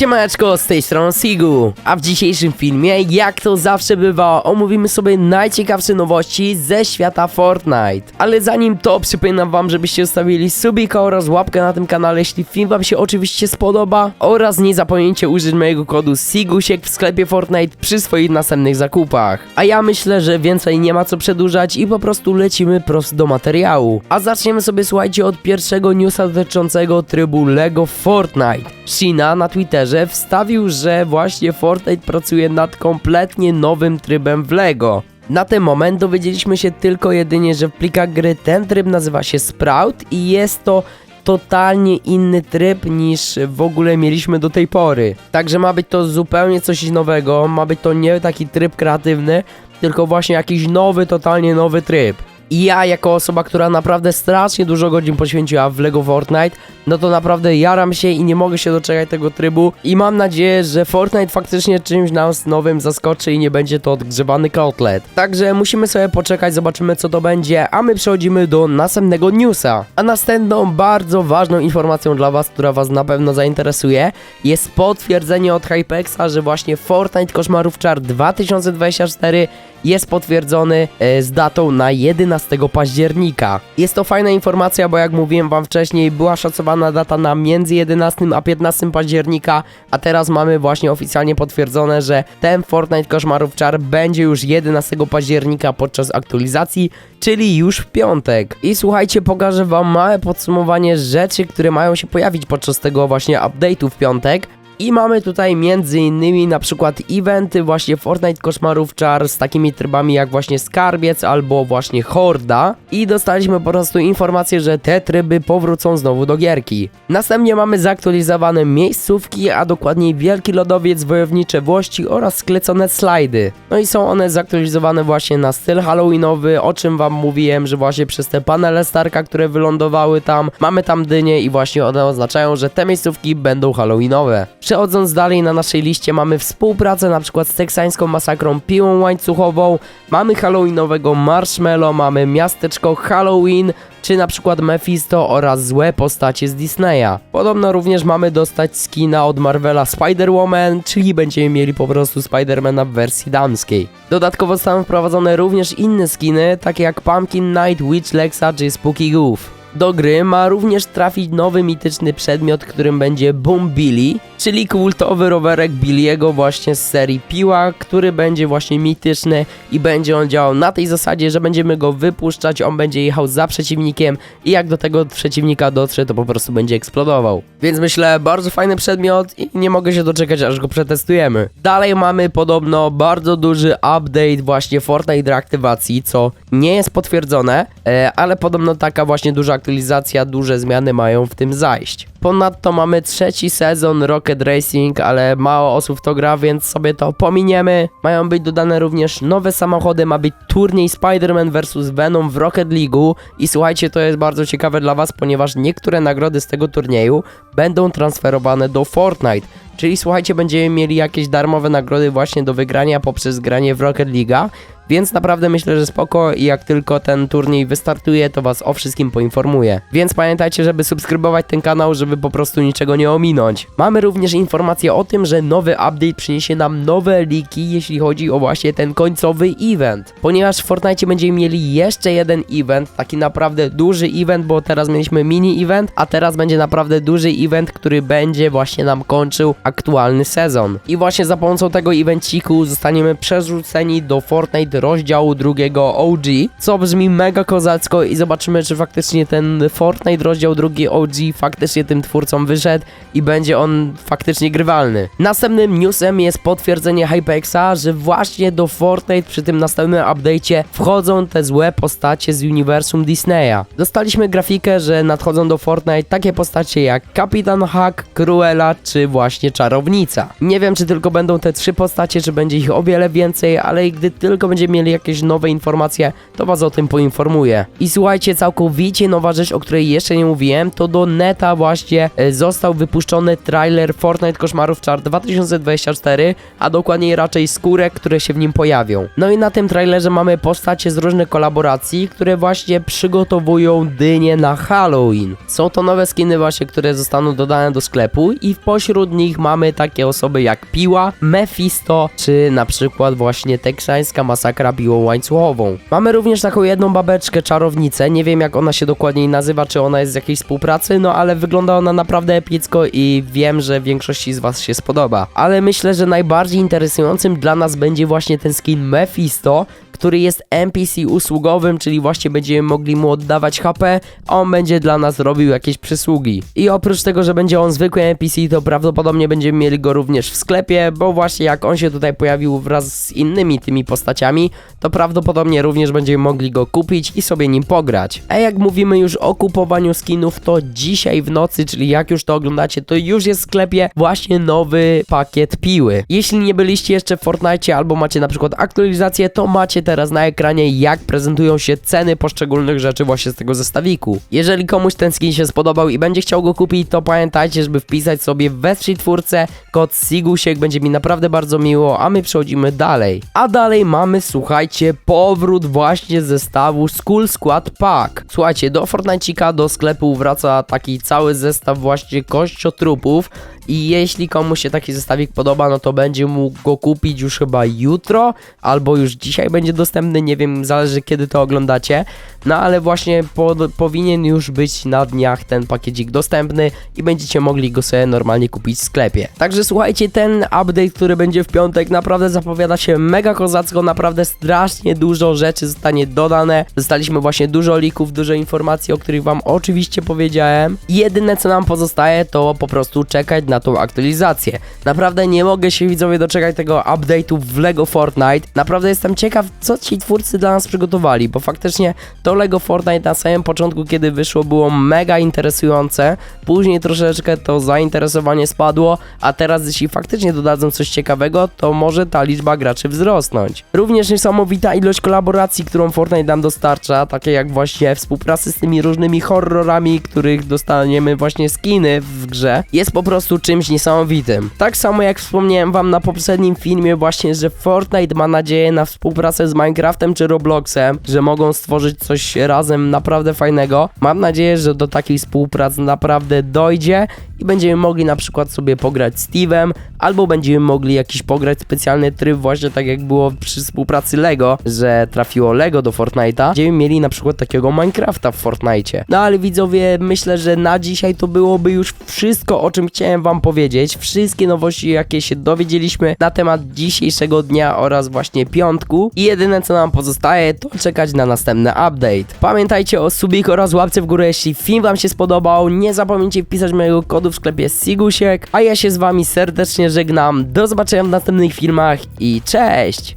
Siemaneczko, z tej strony Sigu, a w dzisiejszym filmie, jak to zawsze bywa, omówimy sobie najciekawsze nowości ze świata Fortnite. Ale zanim to, przypominam wam, żebyście zostawili subika oraz łapkę na tym kanale, jeśli film wam się oczywiście spodoba, oraz nie zapomnijcie użyć mojego kodu SIGUSIEK w sklepie Fortnite przy swoich następnych zakupach. A ja myślę, że więcej nie ma co przedłużać i po prostu lecimy prosto do materiału. A zaczniemy sobie, słuchajcie, od pierwszego newsa dotyczącego trybu LEGO Fortnite. Shina na Twitterze wstawił, że właśnie Fortnite pracuje nad kompletnie nowym trybem w LEGO. Na ten moment dowiedzieliśmy się tylko jedynie, że w plikach gry ten tryb nazywa się Sprout i jest to totalnie inny tryb niż w ogóle mieliśmy do tej pory. Także ma być to zupełnie coś nowego, ma być to nie taki tryb kreatywny, tylko właśnie jakiś nowy, totalnie nowy tryb. I ja jako osoba, która naprawdę strasznie dużo godzin poświęciła w LEGO Fortnite, no to naprawdę jaram się i nie mogę się doczekać tego trybu i mam nadzieję, że Fortnite faktycznie czymś nas nowym zaskoczy i nie będzie to odgrzewany kotlet. Także musimy sobie poczekać, zobaczymy co to będzie, a my przechodzimy do następnego newsa. A następną bardzo ważną informacją dla was, która was na pewno zainteresuje, jest potwierdzenie od Hypexa, że właśnie Fortnite Koszmarów Czar 2024 jest potwierdzony e, z datą na 11 października. Jest to fajna informacja, bo jak mówiłem wam wcześniej, była szacowana data na między 11 a 15 października, a teraz mamy właśnie oficjalnie potwierdzone, że ten Fortnite Koszmarów Czar będzie już 11 października podczas aktualizacji, czyli już w piątek. I słuchajcie, pokażę wam małe podsumowanie rzeczy, które mają się pojawić podczas tego właśnie update'u w piątek. I mamy tutaj między innymi na przykład eventy właśnie Fortnite Koszmarów Czar z takimi trybami jak właśnie Skarbiec albo właśnie Horda i dostaliśmy po prostu informację, że te tryby powrócą znowu do gierki. Następnie mamy zaktualizowane miejscówki, a dokładniej Wielki Lodowiec, Wojownicze Włości oraz sklecone slajdy. No i są one zaktualizowane właśnie na styl halloweenowy, o czym wam mówiłem, że właśnie przez te panele Starka, które wylądowały tam, mamy tam dynie i właśnie one oznaczają, że te miejscówki będą halloweenowe. Przechodząc dalej na naszej liście mamy współpracę na przykład z teksańską masakrą piłą łańcuchową, mamy halloweenowego marshmallow, mamy miasteczko Halloween, czy na przykład Mephisto oraz złe postacie z Disneya. Podobno również mamy dostać skina od Marvela Spider-Woman, czyli będziemy mieli po prostu Spidermana w wersji damskiej. Dodatkowo zostaną wprowadzone również inne skiny, takie jak Pumpkin Night, Witch Lexa czy Spooky Goof. Do gry ma również trafić nowy mityczny przedmiot, którym będzie Boom Billy, czyli kultowy rowerek Billiego właśnie z serii Piła, który będzie właśnie mityczny i będzie on działał na tej zasadzie, że będziemy go wypuszczać, on będzie jechał za przeciwnikiem i jak do tego przeciwnika dotrze, to po prostu będzie eksplodował. Więc myślę, bardzo fajny przedmiot i nie mogę się doczekać, aż go przetestujemy. Dalej mamy podobno bardzo duży update właśnie Fortnite reaktywacji, co nie jest potwierdzone, e, ale podobno taka właśnie duża aktualizacja, duże zmiany mają w tym zajść. Ponadto mamy trzeci sezon Rocket Racing, ale mało osób to gra, więc sobie to pominiemy. Mają być dodane również nowe samochody, ma być turniej Spider-Man vs Venom w Rocket League'u i słuchajcie, to jest bardzo ciekawe dla was, ponieważ niektóre nagrody z tego turnieju będą transferowane do Fortnite. Czyli słuchajcie, będziemy mieli jakieś darmowe nagrody właśnie do wygrania poprzez granie w Rocket League'a, więc naprawdę myślę, że spoko i jak tylko ten turniej wystartuje, to was o wszystkim poinformuję. Więc pamiętajcie, żeby subskrybować ten kanał, żeby po prostu niczego nie ominąć. Mamy również informację o tym, że nowy update przyniesie nam nowe liki, jeśli chodzi o właśnie ten końcowy event. Ponieważ w Fortnite będziemy mieli jeszcze jeden event, taki naprawdę duży event, bo teraz mieliśmy mini event, a teraz będzie naprawdę duży event, który będzie właśnie nam kończył aktualny sezon. I właśnie za pomocą tego evenciku zostaniemy przerzuceni do Fortnite rozdziału drugiego OG, co brzmi mega kozacko i zobaczymy, czy faktycznie ten Fortnite rozdział drugi OG faktycznie tym twórcom wyszedł i będzie on faktycznie grywalny. Następnym newsem jest potwierdzenie Hypexa, że właśnie do Fortnite przy tym następnym update'cie wchodzą te złe postacie z uniwersum Disneya. Dostaliśmy grafikę, że nadchodzą do Fortnite takie postacie jak Kapitan Hack, Cruella czy właśnie Czarownica. Nie wiem, czy tylko będą te trzy postacie, czy będzie ich o wiele więcej, ale gdy tylko będziemy mieli jakieś nowe informacje, to was o tym poinformuję. I słuchajcie, całkowicie nowa rzecz, o której jeszcze nie mówiłem, to do neta właśnie e, został wypuszczony trailer Fortnite Koszmarów Czar 2024, a dokładniej raczej skórek, które się w nim pojawią. No i na tym trailerze mamy postacie z różnych kolaboracji, które właśnie przygotowują dynię na Halloween. Są to nowe skiny właśnie, które zostaną dodane do sklepu i pośród nich mamy takie osoby jak Piła, Mephisto, czy na przykład właśnie teksańska masakra piłą łańcuchową. Mamy również taką jedną babeczkę czarownicę, nie wiem jak ona się dokładniej nazywa, czy ona jest z jakiejś współpracy, no ale wygląda ona naprawdę epicko i wiem, że większości z was się spodoba. Ale myślę, że najbardziej interesującym dla nas będzie właśnie ten skin Mephisto, który jest NPC usługowym, czyli właśnie będziemy mogli mu oddawać HP, a on będzie dla nas robił jakieś przysługi. I oprócz tego, że będzie on zwykły NPC, to prawdopodobnie będziemy mieli go również w sklepie, bo właśnie jak on się tutaj pojawił wraz z innymi tymi postaciami, to prawdopodobnie również będziemy mogli go kupić i sobie nim pograć. A jak mówimy już o kupowaniu skinów, to dzisiaj w nocy, czyli jak już to oglądacie, to już jest w sklepie właśnie nowy pakiet piły. Jeśli nie byliście jeszcze w Fortnite albo macie na przykład aktualizację, to macie teraz na ekranie jak prezentują się ceny poszczególnych rzeczy właśnie z tego zestawiku. Jeżeli komuś ten skin się spodobał i będzie chciał go kupić, to pamiętajcie, żeby wpisać sobie wesprzyj twórcę, kod Sigusiek, będzie mi naprawdę bardzo miło, a my przechodzimy dalej. A dalej mamy, słuchajcie, powrót właśnie zestawu School Squad Pack. Słuchajcie, do Fortnite'ika, do sklepu wraca taki cały zestaw właśnie kościotrupów i jeśli komuś się taki zestawik podoba, no to będzie mógł go kupić już chyba jutro, albo już dzisiaj będzie dostępny, nie wiem, zależy kiedy to oglądacie. No ale właśnie po, powinien już być na dniach ten pakiecik dostępny i będziecie mogli go sobie normalnie kupić w sklepie. Także słuchajcie, ten update, który będzie w piątek, naprawdę zapowiada się mega kozacko, naprawdę strasznie dużo rzeczy zostanie dodane. Dostaliśmy właśnie dużo lików, dużo informacji, o których wam oczywiście powiedziałem. Jedyne co nam pozostaje to po prostu czekać na tą aktualizację. Naprawdę nie mogę się widzowie doczekać tego update'u w LEGO Fortnite. Naprawdę jestem ciekaw, co ci twórcy dla nas przygotowali, bo faktycznie to LEGO Fortnite na samym początku, kiedy wyszło, było mega interesujące. Później troszeczkę to zainteresowanie spadło, a teraz jeśli faktycznie dodadzą coś ciekawego, to może ta liczba graczy wzrosnąć. Również niesamowita ilość kolaboracji, którą Fortnite nam dostarcza, takie jak właśnie współpracy z tymi różnymi horrorami, których dostaniemy właśnie skiny w grze, jest po prostu czymś niesamowitym. Tak samo jak wspomniałem wam na poprzednim filmie właśnie, że Fortnite ma nadzieję na współpracę z Minecraftem czy Robloxem, że mogą stworzyć coś razem naprawdę fajnego. Mam nadzieję, że do takiej współpracy naprawdę dojdzie i będziemy mogli na przykład sobie pograć Steve'em, albo będziemy mogli jakiś pograć specjalny tryb właśnie tak jak było przy współpracy LEGO, że trafiło LEGO do Fortnite'a, będziemy mieli na przykład takiego Minecrafta w Fortnite'cie. No ale widzowie, myślę, że na dzisiaj to byłoby już wszystko, o czym chciałem wam powiedzieć. Wszystkie nowości, jakie się dowiedzieliśmy na temat dzisiejszego dnia oraz właśnie piątku. I jedyne co nam pozostaje, to czekać na następny update. Pamiętajcie o subik oraz łapce w górę, jeśli film wam się spodobał. Nie zapomnijcie wpisać mojego kodu w sklepie Sigusiek, a ja się z wami serdecznie żegnam. Do zobaczenia w następnych filmach i cześć!